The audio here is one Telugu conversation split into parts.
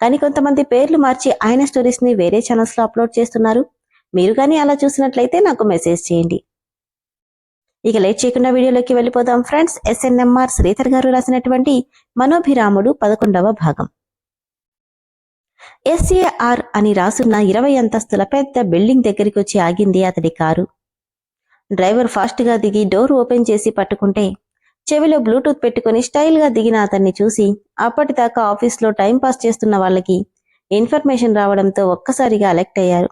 కానీ కొంతమంది పేర్లు మార్చి ఆయన స్టోరీస్ని వేరే ఛానల్స్లో అప్లోడ్ చేస్తున్నారు. మీరు కానీ అలా చూసినట్లయితే నాకు మెసేజ్ చేయండి. ఇక లేట్ చేయకుండా వీడియోలోకి వెళ్ళిపోదాం ఫ్రెండ్స్. ఎస్ఎన్ఎంఆర్ శ్రీధర్ గారు రాసినటువంటి మనోభిరాముడు పదకొండవ భాగం. ఎస్ఏఆర్ అని రాసున్న ఇరవై అంతస్తుల పెద్ద బిల్డింగ్ దగ్గరికి వచ్చి ఆగింది అతడి కారు. డ్రైవర్ ఫాస్ట్గా దిగి డోర్ ఓపెన్ చేసి పట్టుకుంటే చెవిలో బ్లూటూత్ పెట్టుకుని స్టైల్గా దిగిన అతన్ని చూసి అప్పటిదాకా ఆఫీస్లో టైం పాస్ చేస్తున్న వాళ్ళకి ఇన్ఫర్మేషన్ రావడంతో ఒక్కసారిగా అలెక్ట్ అయ్యారు.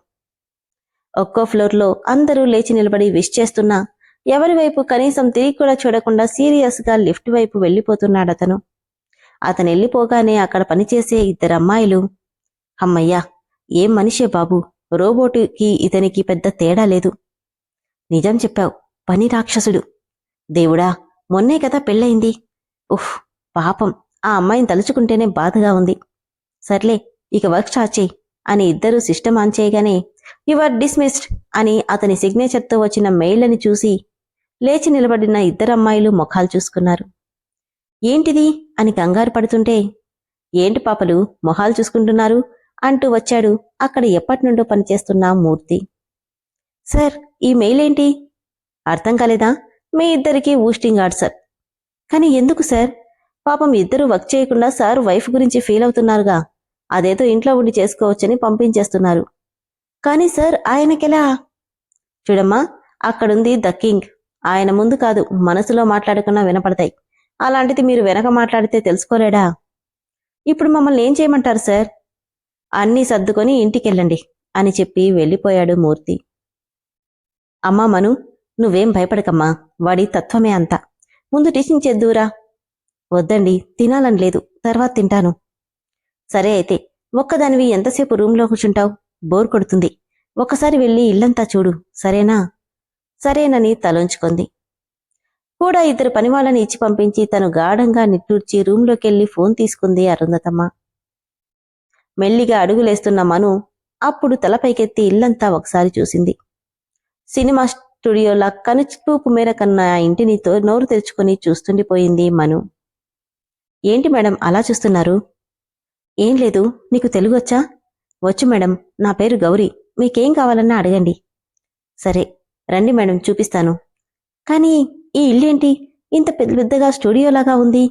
ఒక్కో ఫ్లోర్లో అందరూ లేచి నిలబడి విష్ చేస్తున్నా ఎవరి వైపు కనీసం తిరిగి కూడా చూడకుండా సీరియస్గా లిఫ్ట్ వైపు వెళ్ళిపోతున్నాడు అతను అతను వెళ్ళిపోగానే అక్కడ పనిచేసే ఇద్దరు అమ్మాయిలు అమ్మయ్యా ఏం మనిషే బాబు రోబోటుకి ఇతనికి పెద్ద తేడా లేదు. నిజం చెప్పావు పని రాక్షసుడు. దేవుడా మొన్నే కదా పెళ్ళయింది. ఉఫ్ పాపం. ఆ అమ్మాయిని తలుచుకుంటేనే బాధగా ఉంది. సర్లే ఇక వర్క్ స్టార్ట్ చేయి అని ఇద్దరూ సిస్టమ్ ఆన్ చేయగానే యువర్ డిస్మిస్డ్ అని అతని సిగ్నేచర్తో వచ్చిన మెయిల్ని చూసి లేచి నిలబడిన ఇద్దరు అమ్మాయిలు ముఖాలు చూసుకున్నారు. ఏంటిది? అని కంగారు పడుతుంటే ఏంటి పాపలు మొహాలు చూసుకుంటున్నారు? అంటూ వచ్చాడు అక్కడ ఎప్పటినుండో పనిచేస్తున్న మూర్తి. సార్ ఈ మెయిల్ ఏంటి అర్థం కాలేదా? మీ ఇద్దరికి ఊస్టింగ్ ఆర్డ్ సార్. కానీ ఎందుకు సార్? పాపం ఇద్దరు వర్క్ చేయకుండా సార్ వైఫ్ గురించి ఫీల్ అవుతున్నారుగా. అదేదో ఇంట్లో ఉండి చేసుకోవచ్చని పంపించేస్తున్నారు. కానీ సార్ ఆయనకెలా? చూడమ్మా అక్కడుంది ద కింగ్. ఆయన ముందు కాదు మనసులో మాట్లాడకుండా వినపడతాయి. అలాంటిది మీరు వెనక మాట్లాడితే తెలుసుకోలేడా? ఇప్పుడు మమ్మల్ని ఏం చేయమంటారు సార్? అన్నీ సర్దుకొని ఇంటికెళ్ళండి అని చెప్పి వెళ్ళిపోయాడు మూర్తి. అమ్మా మను నువ్వేం భయపడకమ్మా వాడి తత్వమే అంతా. ముందు టిఫిన్ చేద్దురా వద్దండి తినాలని లేదు తర్వాత తింటాను. సరే అయితే ఒక్కదానివి ఎంతసేపు రూంలో కూర్చుంటావు? బోర్ కొడుతుంది. ఒక్కసారి వెళ్ళి ఇల్లంతా చూడు సరేనా? సరేనని తలొంచుకుంది. కూడా ఇద్దరు పనివాళ్ళని ఇచ్చి పంపించి తను గాఢంగా నిట్టూర్చి రూంలోకెళ్ళి ఫోన్ తీసుకుంది అరుంధతమ్మ. మెల్లిగా అడుగులేస్తున్న మను అప్పుడు తలపైకెత్తి ఇల్లంతా ఒకసారి చూసింది. సినిమా స్టూడియోలా కనుచూపు మేర కన్నా ఆ ఇంటిని నోరు తెరుచుకొని చూస్తుండిపోయింది మను. ఏంటి మేడం అలా చూస్తున్నారు? ఏం లేదు నీకు తెలుగొచ్చా? వచ్చు మేడం నా పేరు గౌరీ మీకేం కావాలన్నా అడగండి. సరే రండి మేడం చూపిస్తాను. కానీ ఈ ఇల్లేంటి? ఇంత పెద్ద పెద్దగా స్టూడియోలాగా ఉంది.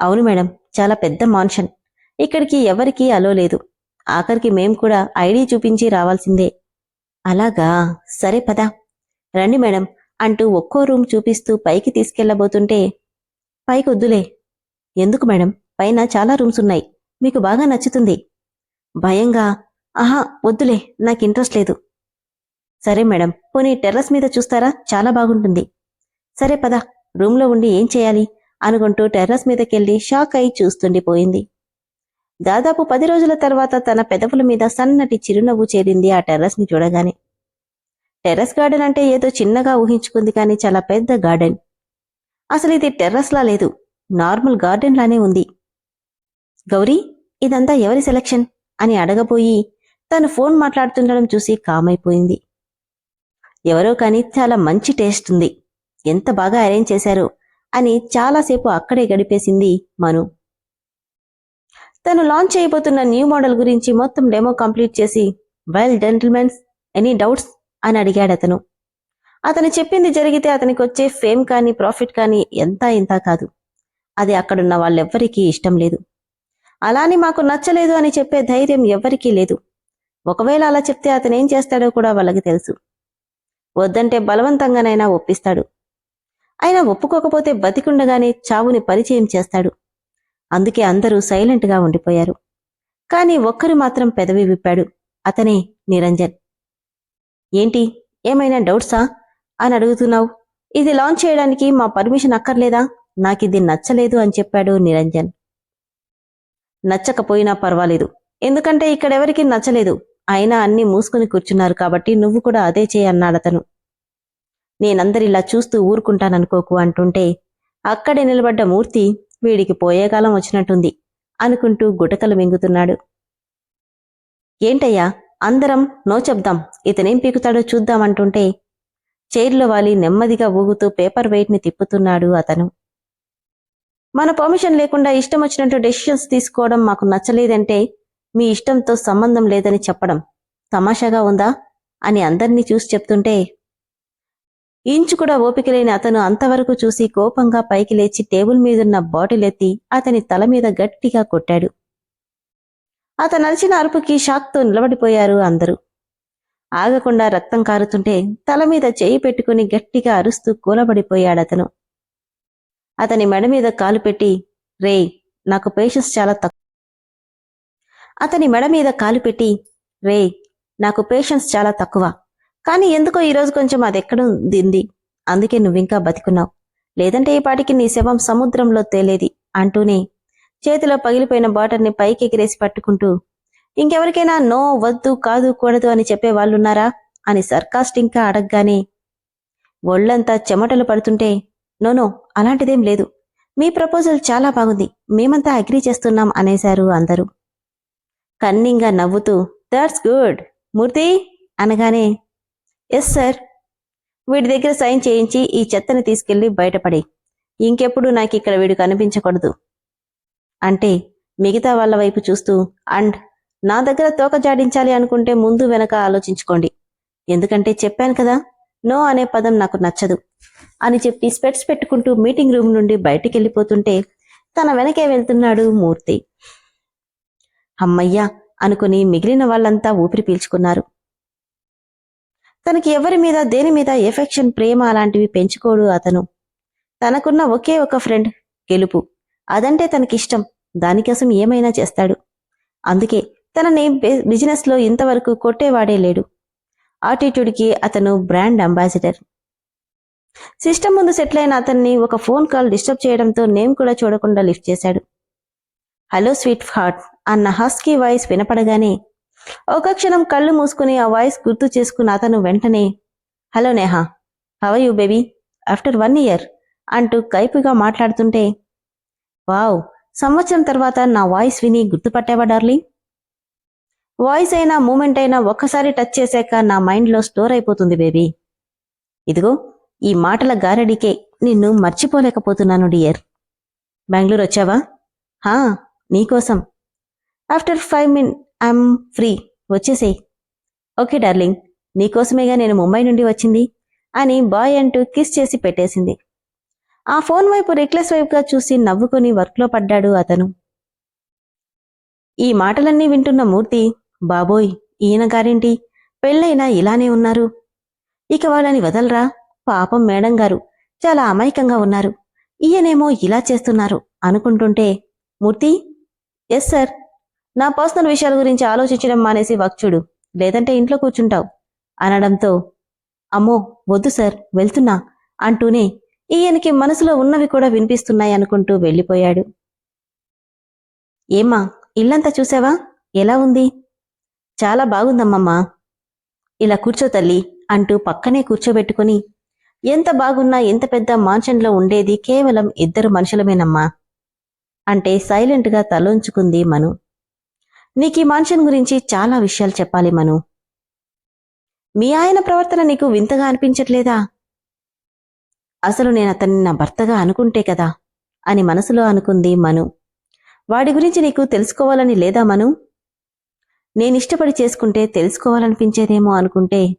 అవును మేడం చాలా పెద్ద మాన్షన్. ఇక్కడికి ఎవరికీ అలో లేదు. ఆఖరికి మేం కూడా ఐడి చూపించి రావాల్సిందే. అలాగా సరే పదా. రండి మేడం అంటూ ఒక్కో రూమ్ చూపిస్తూ పైకి తీసుకెళ్ళబోతుంటే పైకొద్దులే. ఎందుకు మేడం? పైన చాలా రూమ్స్ ఉన్నాయి. మీకు బాగా నచ్చుతుంది. భయంగా ఆహా వద్దులే నాకు ఇంట్రెస్ట్ లేదు. సరే మేడం పోనీ టెర్రస్ మీద చూస్తారా? చాలా బాగుంటుంది. సరే పద రూమ్లో ఉండి ఏం చేయాలి? అనుకుంటూ టెర్రస్ మీదకెళ్ళి షాక్ అయి చూస్తుండిపోయింది దాదాపు పది రోజుల తర్వాత తన పెదవుల మీద సన్నటి చిరునవ్వు చేరింది ఆ టెర్రస్ని చూడగానే. టెర్రస్ గార్డెన్ అంటే ఏదో చిన్నగా ఊహించుకుంది కానీ చాలా పెద్ద గార్డెన్. అసలు ఇది టెర్రస్ లా లేదు. నార్మల్ గార్డెన్ లానే ఉంది. గౌరీ ఇదంతా ఎవరి సెలక్షన్? అని అడగబోయి తను ఫోన్ మాట్లాడుతుండడం చూసి కామైపోయింది. ఎవరో కానీ చాలా మంచి టేస్ట్ ఉంది. ఎంత బాగా అరేంజ్ చేశారో అని చాలాసేపు అక్కడే గడిపేసింది మను. తను లాంచ్ చేయబోతున్న న్యూ మోడల్ గురించి మొత్తం డెమో కంప్లీట్ చేసి వెల్ జెంటిల్మెన్స్ ఎనీ డౌట్స్? అని అడిగాడు అతను. అతను చెప్పింది జరిగితే అతనికి వచ్చే ఫేమ్ కానీ ప్రాఫిట్ కానీ ఎంత ఇంత కాదు. అది అక్కడున్న వాళ్ళెవ్వరికీ ఇష్టం లేదు. అలాని మాకు నచ్చలేదు అని చెప్పే ధైర్యం ఎవ్వరికీ లేదు. ఒకవేళ అలా చెప్తే అతను ఏం చేస్తాడో కూడా వాళ్ళకి తెలుసు. వద్దంటే బలవంతంగానైనా ఒప్పిస్తాడు. అయినా ఒప్పుకోకపోతే బతికుండగానే చావుని పరిచయం చేస్తాడు. అందుకే అందరూ సైలెంట్గా ఉండిపోయారు. కానీ ఒక్కరు మాత్రం పెదవి విప్పాడు. అతనే నిరంజన్. ఏంటి? ఏమైనా డౌట్సా? అని అడుగుతున్నావు. ఇది లాంచ్ చేయడానికి మా పర్మిషన్ అక్కర్లేదా? నాకు ఇది నచ్చలేదు అని చెప్పాడు నిరంజన్. నచ్చకపోయినా పర్వాలేదు. ఎందుకంటే ఇక్కడెవరికి నచ్చలేదు. అయినా అన్నీ మూసుకుని కూర్చున్నారు కాబట్టి నువ్వు కూడా అదే చేయన్నాడతను నేనందరిలా చూస్తూ ఊరుకుంటాననుకోకు అంటుంటే అక్కడే నిలబడ్డ మూర్తి వీడికి పోయేకాలం వచ్చినట్టుంది అనుకుంటూ గుటకలు మింగుతున్నాడు. ఏంటయ్యా? అందరం నో చెప్దాం ఇతనేం పీకుతాడో చూద్దామంటుంటే చైర్లో వాలి నెమ్మదిగా ఊగుతూ పేపర్ వెయిట్ని తిప్పుతున్నాడు అతను. మన పర్మిషన్ లేకుండా ఇష్టం వచ్చినట్టు డెసిషన్స్ తీసుకోవడం మాకు నచ్చలేదంటే మీ ఇష్టంతో సంబంధం లేదని చెప్పడం తమాషాగా ఉందా అని అందర్నీ చూసి చెప్తుంటే ఇంచు కూడా ఓపిక లేని అతను అంతవరకు చూసి కోపంగా పైకి లేచి టేబుల్ మీదున్న బాటిల్ ఎత్తి అతని తల మీద గట్టిగా కొట్టాడు. అతను అరిచిన అరుపుకి షాక్తో నిలబడిపోయారు అందరూ. ఆగకుండా రక్తం కారుతుంటే తల మీద చేయి పెట్టుకుని గట్టిగా అరుస్తూ కూలబడిపోయాడతను అతని. మెడ మీద కాలు పెట్టి రే నాకు పేషెన్స్ చాలా తక్కువ. అతని మెడ మీద కాలు పెట్టి రే నాకు పేషెన్స్ చాలా తక్కువ. కానీ ఎందుకో ఈరోజు కొంచెం అది ఎక్కడ దింది అందుకే నువ్వింకా బతికున్నావు. లేదంటే ఈ పాటికి నీ శవం సముద్రంలో తేలేది అంటూనే చేతిలో పగిలిపోయిన బాటర్ని పైకి ఎగిరేసి పట్టుకుంటూ ఇంకెవరికైనా నో వద్దు కాదు కూడదు అని చెప్పే వాళ్ళున్నారా? అని సర్కాస్టింగ్గా అడగగానే ఒళ్ళంతా చెమటలు పడుతుంటే నోనో అలాంటిదేం లేదు. మీ ప్రపోజల్ చాలా బాగుంది. మేమంతా అగ్రీ చేస్తున్నాం అనేశారు అందరూ. కన్నింగా నవ్వుతూ దట్స్ గుడ్. మూర్తి! అనగానే ఎస్ సార్. వీడి దగ్గర సైన్ చేయించి ఈ చెత్తని తీసుకెళ్ళి బయటపడి ఇంకెప్పుడు నాకు ఇక్కడ వీడు కనిపించకూడదు. అంటే మిగతా వాళ్ళ వైపు చూస్తూ అండ్ నా దగ్గర తోక జాడించాలి అనుకుంటే ముందు వెనక ఆలోచించుకోండి. ఎందుకంటే చెప్పాను కదా నో అనే పదం నాకు నచ్చదు అని చెప్పి స్పెట్స్ పెట్టుకుంటూ మీటింగ్ రూమ్ నుండి బయటికి వెళ్ళిపోతుంటే తన వెనకే వెళ్తున్నాడు మూర్తి. అమ్మయ్యా అనుకుని మిగిలిన వాళ్ళంతా ఊపిరి పీల్చుకున్నారు. తనకి ఎవరి మీద దేని మీద ఎఫెక్షన్ ప్రేమ అలాంటివి పెంచుకోడు అతను. తనకున్న ఒకే ఒక ఫ్రెండ్ గెలుపు. అదంటే తనకిష్టం. దానికోసం ఏమైనా చేస్తాడు. అందుకే తనని బిజినెస్లో ఇంతవరకు కొట్టేవాడే లేడు. ఆటిట్యూడ్కి అతను బ్రాండ్ అంబాసిడర్. సిస్టమ్ ముందు సెటిల్ అయిన అతన్ని ఒక ఫోన్ కాల్ డిస్టర్బ్ చేయడంతో నేమ్ కూడా చూడకుండా లిఫ్ట్ చేశాడు. హలో స్వీట్ హార్ట్ అన్న హస్కీ వాయిస్ వినపడగానే ఒక క్షణం కళ్ళు మూసుకుని ఆ వాయిస్ గుర్తు చేసుకున్న అతను వెంటనే hello Neha how are you baby? After one year అంటూ కైపుగా మాట్లాడుతుంటే వావ్ సంవత్సరం తర్వాత నా వాయిస్ విని గుర్తుపట్టావా డార్లింగ్? వాయిస్ అయినా మూమెంట్ అయినా ఒక్కసారి టచ్ చేశాక నా మైండ్లో స్టోర్ అయిపోతుంది బేబీ. ఇదిగో ఈ మాటల గారడికే నిన్ను మర్చిపోలేకపోతున్నాను డియర్. బెంగళూరు వచ్చావా? హా నీకోసం after five min I'm free. వచ్చేసేయ్. Okay darling. నీకోసమేగా నేను ముంబై నుండి వచ్చింది అని బాయ్ అంటూ కిస్ చేసి పెట్టేసింది. ఆ ఫోన్ వైపు రిక్లెస్ వైపుగా చూసి నవ్వుకుని వర్క్లో పడ్డాడు అతను. ఈ మాటలన్నీ వింటున్న మూర్తి బాబోయ్ ఈయన గారేంటి? పెళ్ళైనా ఇలానే ఉన్నారు. ఇక వాళ్ళని వదలరా? పాపం మేడం గారు చాలా అమాయకంగా ఉన్నారు. ఈయనేమో ఇలా చేస్తున్నారు అనుకుంటుంటే మూర్తి? ఎస్ సార్ నా పర్సనల్ విషయాల గురించి ఆలోచించడం మానేసి వక్చుడు లేదంటే ఇంట్లో కూర్చుంటావు. అనడంతో అమ్మో వద్దు సార్ వెళ్తున్నా అంటూనే ఈయనకి మనసులో ఉన్నవి కూడా వినిపిస్తున్నాయి అనుకుంటూ వెళ్ళిపోయాడు. ఏమ్మా ఇల్లంతా చూసావా? ఎలా ఉంది? చాలా బాగుందమ్మమ్మా. ఇలా కూర్చో తల్లి అంటూ పక్కనే కూర్చోబెట్టుకుని ఎంత బాగున్నా ఎంత పెద్ద మాన్షన్లో ఉండేది కేవలం ఇద్దరు మనుషులమేనమ్మా అంటే సైలెంట్గా తలోంచుకుంది మను. నీకు ఈ మాన్షన్ గురించి చాలా విషయాలు చెప్పాలి మను. మీ ఆయన ప్రవర్తన నీకు వింతగా అనిపించట్లేదా? అసలు నేను అతన్ని నా భర్తగా అనుకుంటే కదా? అని మనసులో అనుకుంది మను. వాడి గురించి నీకు తెలుసుకోవాలని లేదా మను? నేనిష్టపడి చేసుకుంటే తెలుసుకోవాలనిపించేదేమో అనుకుంటే?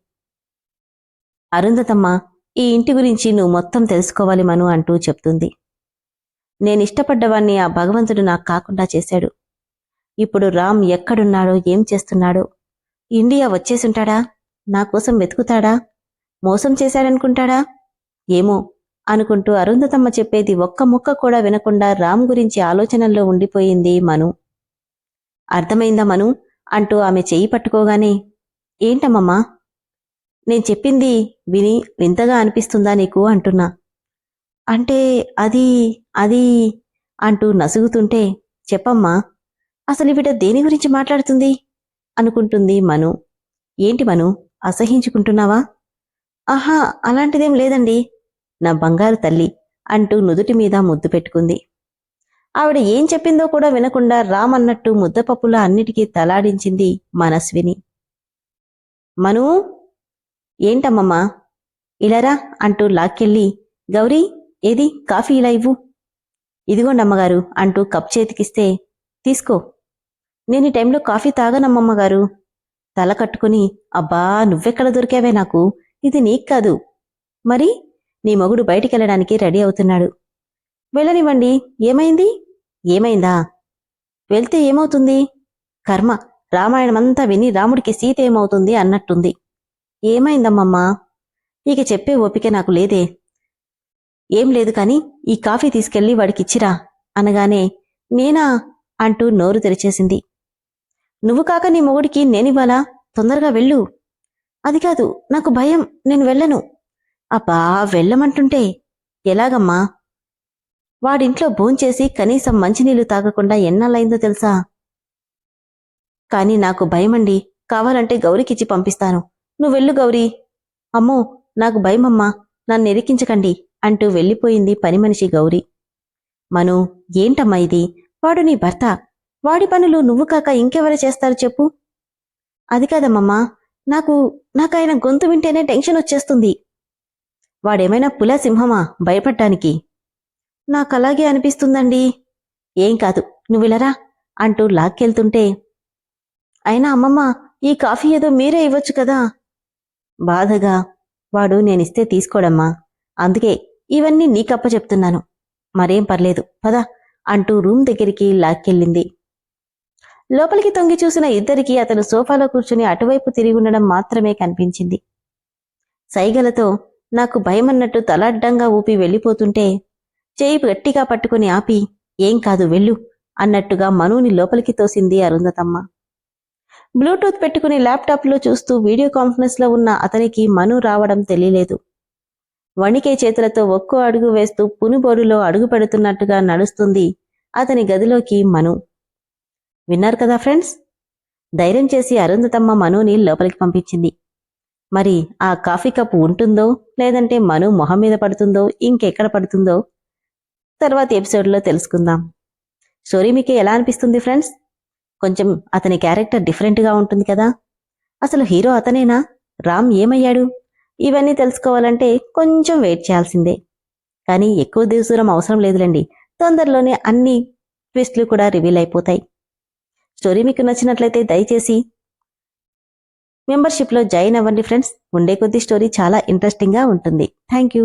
అరుంధతమ్మ ఈ ఇంటి గురించి నువ్వు మొత్తం తెలుసుకోవాలి మను అంటూ చెప్తుంది. నేనిష్టపడ్డవాణ్ణి ఆ భగవంతుడు నాకు కాకుండా చేశాడు. ఇప్పుడు రామ్ ఎక్కడున్నాడో ఏం చేస్తున్నాడో? ఇండియా వచ్చేసుంటాడా? నా కోసం వెతుకుతాడా? మోసం చేశాడనుకుంటాడా? ఏమో అనుకుంటూ అరుంధతమ్మ చెప్పేది ఒక్క ముక్క కూడా వినకుండా రామ్ గురించి ఆలోచనల్లో ఉండిపోయింది మను. అర్థమైందా మను? అంటూ ఆమె చెయ్యి పట్టుకోగానే ఏంటమ్మమ్మా? నేను చెప్పింది విని వింతగా అనిపిస్తుందా నీకు? అంటున్నా. అంటే అది అది అంటూ నసుగుతుంటే చెప్పమ్మా అసలు ఇవిడ దేని గురించి మాట్లాడుతుంది? అనుకుంటుంది మను. ఏంటి మను? అసహించుకుంటున్నావా? ఆహా అలాంటిదేం లేదండి. నా బంగారు తల్లి అంటూ నుదుటి మీద ముద్దు పెట్టుకుంది. ఆవిడ ఏం చెప్పిందో కూడా వినకుండా రామన్నట్టు ముద్దపప్పులా అన్నిటికీ తలాడించింది మనస్విని. మను ఏంటమ్మమ్మా? ఇలారా అంటూ లాక్కెళ్ళి గౌరీ ఏది కాఫీ ఇలా ఇవ్వు. ఇదిగోండమ్మగారు అంటూ కప్ చేతికిస్తే తీసుకో. నేను ఈ టైంలో కాఫీ తాగనమ్మమ్మగారు తల కట్టుకుని అబ్బా నువ్వెక్కడ దొరికావే నాకు? ఇది నీకు కాదు. మరి? నీ మొగుడు బయటికెళ్ళడానికి రెడీ అవుతున్నాడు. వెళ్ళనివ్వండి. ఏమైంది? ఏమైందా? వెళ్తే ఏమవుతుంది? కర్మ. రామాయణమంతా విని రాముడికి సీత ఏమవుతుంది అన్నట్టుంది. ఏమైందమ్మమ్మా? ఇక చెప్పే ఓపిక నాకు లేదే. ఏం లేదు కాని ఈ కాఫీ తీసుకెళ్ళి వాడికిచ్చిరా అనగానే నేనా అంటూ నోరు తెరిచేసింది. నువ్వు కాక నీ మొగుడికి నేనివ్వాలా? తొందరగా వెళ్ళు. అది కాదు నాకు భయం. నేను వెళ్ళను. అబ్బా వెళ్ళమంటుంటే ఎలాగమ్మా? వాడింట్లో భోంచేసి కనీసం మంచినీళ్ళు తాగకుండా ఎన్నాళ్ళైందో తెలుసా? కాని నాకు భయమండి. కావాలంటే గౌరీకిచ్చి పంపిస్తాను. నువ్వెళ్ళు గౌరీ. అమ్మో నాకు భయమమ్మా. నన్ను ఎరికించకండి అంటూ వెళ్ళిపోయింది పని మనిషి గౌరీ. మను ఏంటమ్మా ఇది? వాడు నీ భర్త. వాడి పనులు నువ్వు కాక ఇంకెవరు చేస్తారు చెప్పు. అది కాదమ్మమ్మా నాకు నాకు ఆయన గొంతు వింటేనే టెన్షన్ వచ్చేస్తుంది. వాడేమైనా పులాసింహమా భయపడ్డానికి? నాకలాగే అనిపిస్తుందండి. ఏం కాదు నువ్విలరా అంటూ లాక్కెళ్తుంటే అయినా అమ్మమ్మ ఈ కాఫీ ఏదో మీరే ఇవ్వచ్చు కదా? బాధగా వాడు నేనిస్తే తీసుకోడమ్మా. అందుకే ఇవన్నీ నీకప్ప చెప్తున్నాను. మరేం పర్లేదు పద అంటూ రూమ్ దగ్గరికి లాక్కెళ్ళింది. లోపలికి తొంగి చూసిన ఇద్దరికి అతను సోఫాలో కూర్చుని అటువైపు తిరిగి ఉండడం మాత్రమే కనిపించింది. సైగలతో నాకు భయమన్నట్టు తలాడ్డంగా ఊపి వెళ్ళిపోతుంటే చేయి గట్టిగా పట్టుకుని ఆపి ఏం కాదు వెళ్ళు అన్నట్టుగా మనుని లోపలికి తోసింది అరుంధతమ్మ. బ్లూటూత్ పెట్టుకుని ల్యాప్టాప్లో చూస్తూ వీడియో కాన్ఫరెన్స్లో ఉన్న అతనికి మను రావడం తెలియలేదు. వణికే చేతులతో ఒక్కో అడుగు వేస్తూ పునుబోడులో అడుగు పెడుతున్నట్టుగా నడుస్తుంది అతని గదిలోకి మను. విన్నారు కదా ఫ్రెండ్స్? ధైర్యం చేసి అరుంధతమ్మ మనుని లోపలికి పంపించింది. మరి ఆ కాఫీ కప్ ఉంటుందో లేదంటే మను మొహం మీద పడుతుందో ఇంకెక్కడ పడుతుందో? తర్వాత ఎపిసోడ్లో తెలుసుకుందాం. స్టోరీ మీకు ఎలా అనిపిస్తుంది ఫ్రెండ్స్? కొంచెం అతని క్యారెక్టర్ డిఫరెంట్గా ఉంటుంది కదా? అసలు హీరో అతనేనా? రామ్ ఏమయ్యాడు? ఇవన్నీ తెలుసుకోవాలంటే కొంచెం వెయిట్ చేయాల్సిందే. కానీ ఎక్కువ దూరం అవసరం లేదులేండి. తొందరలోనే అన్ని ట్విస్ట్లు కూడా రివీల్ అయిపోతాయి. స్టోరీ మీకు నచ్చినట్లయితే దయచేసి మెంబర్షిప్లో జాయిన్ అవ్వండి ఫ్రెండ్స్ ఉండే కొద్ది స్టోరీ చాలా ఇంట్రెస్టింగ్గా ఉంటుంది. Thank you